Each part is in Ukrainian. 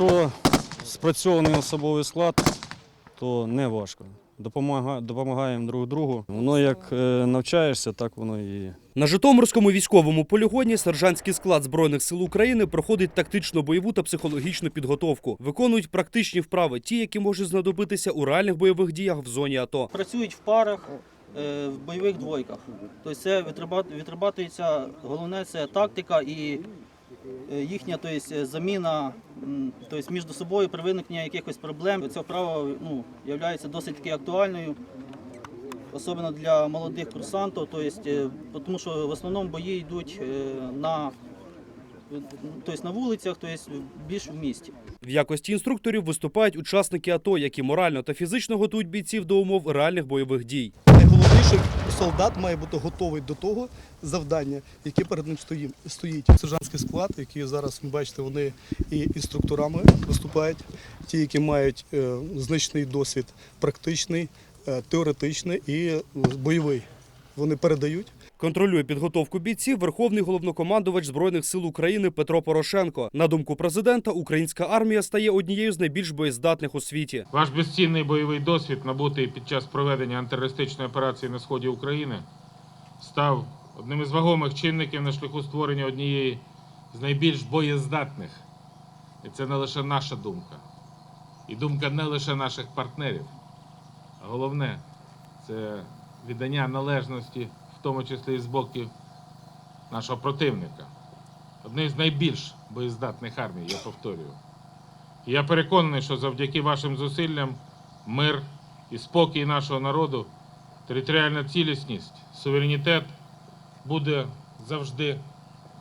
Якщо спрацьований особовий склад, то не важко. Допомага, допомагаємо друг другу. Воно як е, навчаєшся, так воно і. На Житомирському військовому полігоні сержантський склад збройних сил України проходить тактично бойову та психологічну підготовку. Виконують практичні вправи, ті, які можуть знадобитися у реальних бойових діях в зоні АТО. Працюють в парах, е, в бойових двойках. Тобто це відрабатується, головне це тактика і е, їхня тобто, заміна тобто, між собою при виникненні якихось проблем. Ця вправа ну, є досить таки актуальною, особливо для молодих курсантів, тобто, е, тому що в основному бої йдуть е, на, тобто, на вулицях, тобто, більш в місті. В якості інструкторів виступають учасники АТО, які морально та фізично готують бійців до умов реальних бойових дій. Найголовніше, солдат має бути готовий до того завдання, яке перед ним стоїть. Сержантський склад, який зараз ви бачите, вони і інструкторами виступають, ті, які мають е, значний досвід практичний, е, теоретичний і е, бойовий. Вони передають. Контролює підготовку бійців Верховний головнокомандувач збройних сил України Петро Порошенко. На думку президента, українська армія стає однією з найбільш боєздатних у світі. Ваш безцінний бойовий досвід, набутий під час проведення антитерористичної операції на сході України, став одним із вагомих чинників на шляху створення однієї з найбільш боєздатних. І це не лише наша думка, і думка не лише наших партнерів. А головне це віддання належності, тому числі і з боку нашого противника. Одне з найбільш боєздатних армій, я повторюю. І Я переконаний, що завдяки вашим зусиллям мир і спокій нашого народу, територіальна цілісність, суверенітет буде завжди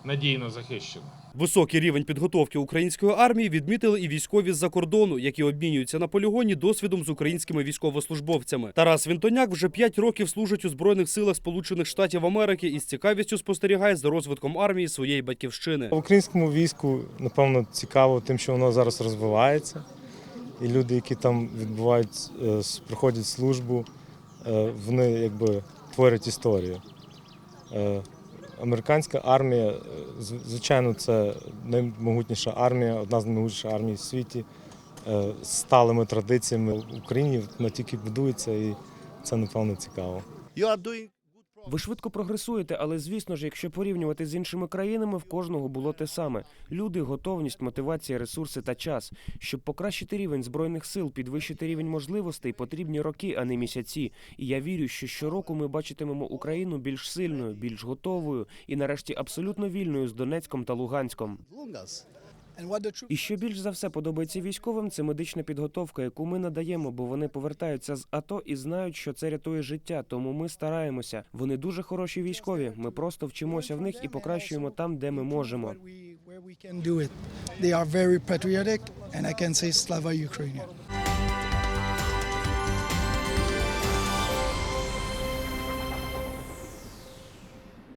надійно захищено. Високий рівень підготовки української армії відмітили і військові з-за кордону, які обмінюються на полігоні досвідом з українськими військовослужбовцями. Тарас Вінтоняк вже 5 років служить у збройних силах Сполучених Штатів Америки і з цікавістю спостерігає за розвитком армії своєї батьківщини. В українському війську, напевно, цікаво тим, що воно зараз розвивається. І люди, які там відбувають, е, проходять службу, е, вони якби творять історію. Е, Американська армія, е, звичайно, це наймогутніша армія, одна з наймогутніших армій в світі е, з сталими традиціями. В Україні вона тільки будується, і це, напевно, цікаво. Ви швидко прогресуєте, але звісно ж, якщо порівнювати з іншими країнами, в кожного було те саме: люди, готовність, мотивація, ресурси та час. Щоб покращити рівень збройних сил, підвищити рівень можливостей, потрібні роки, а не місяці. І я вірю, що щороку ми бачитимемо Україну більш сильною, більш готовою і, нарешті, абсолютно вільною з Донецьком та Луганськом. І що більш за все подобається військовим, це медична підготовка, яку ми надаємо, бо вони повертаються з АТО і знають, що це рятує життя. Тому ми стараємося. Вони дуже хороші військові. Ми просто вчимося в них і покращуємо там, де ми можемо. They are very patriotic, and I can say Slava Ukrainian.